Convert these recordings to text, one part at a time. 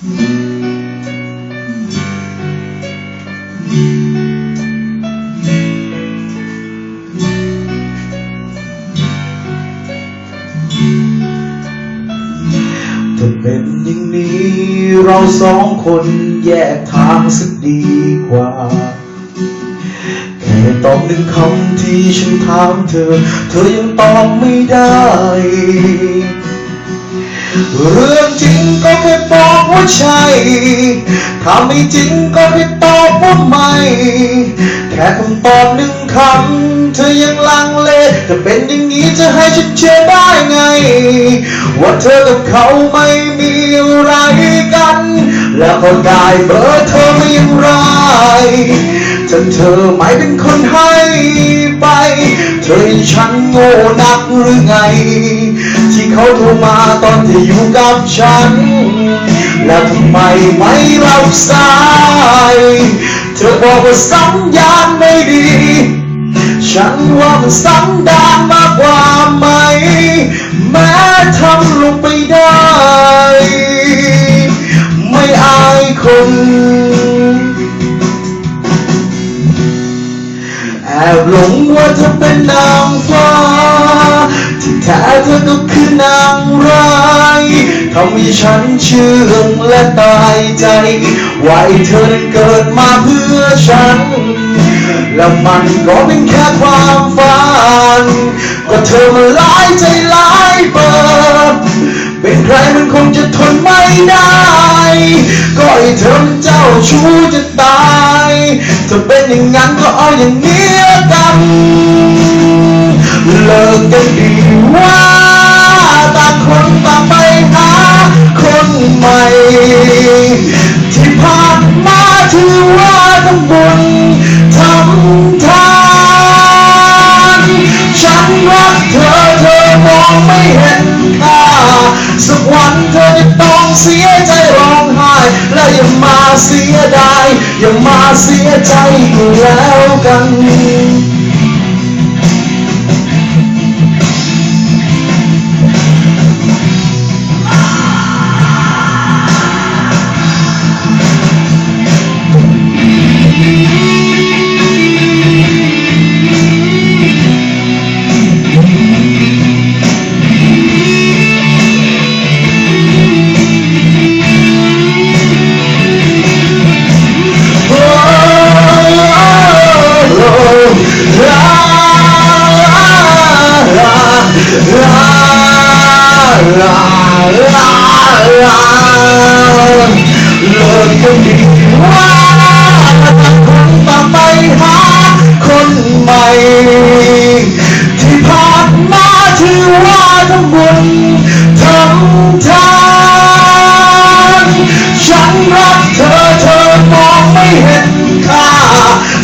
ถ้าเป็นอย่างนี้เราสองคนแยกทางสักดีกว่า แค่ตอบหนึ่งคำที่ฉันถามเธอ เธอยังตอบไม่ได้ เรื่องจริงก็แค่บอกว่าใช่ถ้าไม่จริงก็แค่ตอบว่าไม่ แค่คำตอบหนึ่งคำเธอยังลังเลถ้าเป็นอย่างนี้จะให้ฉันเชื่อได้ไง ว่าเธอกับเขาไม่มีอะไรกัน แล้วก็ได้เบอร์เธอไม่อย่างไรถ้าเธอไม่เป็นคนให้ไป เธอฉันโง่นักหรือไง เขาโทรมาตอนที่อยู่กับฉัน แล้วทำไมไม่รับสาย เธอบอกว่าสัญญาณไม่ดี ฉันว่ามันสันดานมากกว่าไหม แม้ทำลงไปได้ หลงว่าเธอเป็นนางฟ้า ที่แท้เธอก็คือนางร้ายทำให้ฉันเชื่องและตายใจ ว่าไอเธอนั้นเกิดมาเพื่อฉัน แล้วมันก็เป็นแค่ความฝันก็เธอมันร้ายใจร้ายเปิดเป็นใครมันคงจะทนไม่ได้ ก็ไอ้เธอมันเจ้าชู้จะตายถ้าเป็นอย่างนั้นก็เอาอย่างนี้ก เลิกกันดีว่าต่างคนต่างไปหาคนใหม่ ที่ผ่านมาถือว่าทั้งบุญทำทานฉันรักเธอเธอมองไม่เห็นค่าสักวันเธอจะต้องเสียใจร้องไห้และอย่ามาเสียดายอย่ามาเสียใจก็แล้วกัน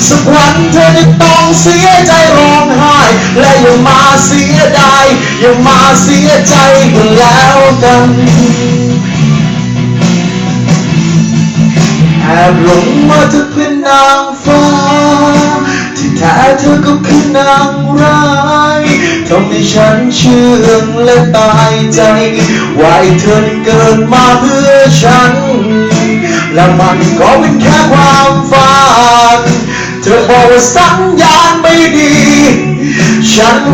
สักวันเธอจะต้องเสียใจร้องไห้ และอย่ามาเสียดาย อย่ามาเสียใจก็แล้วกันแอบหลงว่าเธอเป็นนางฟ้า ที่แท้เธอก็คือนางร้ายทำให้ฉันเชื่องและตายใจว่าไอ้เธอเกิดมาเพื่อฉัน และมันก็เป็นแค่ความฝัน เธอบอกว่าสัญญา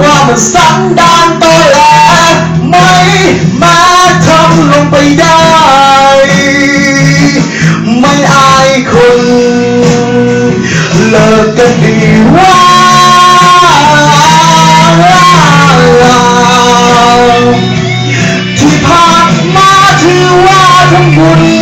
ว่ามันสันดานตอแหลไม่มาทำลงไปได้ ไม่อายคน เลิกกันดีว่าที่ผ่านมาถือว่าทำบุญ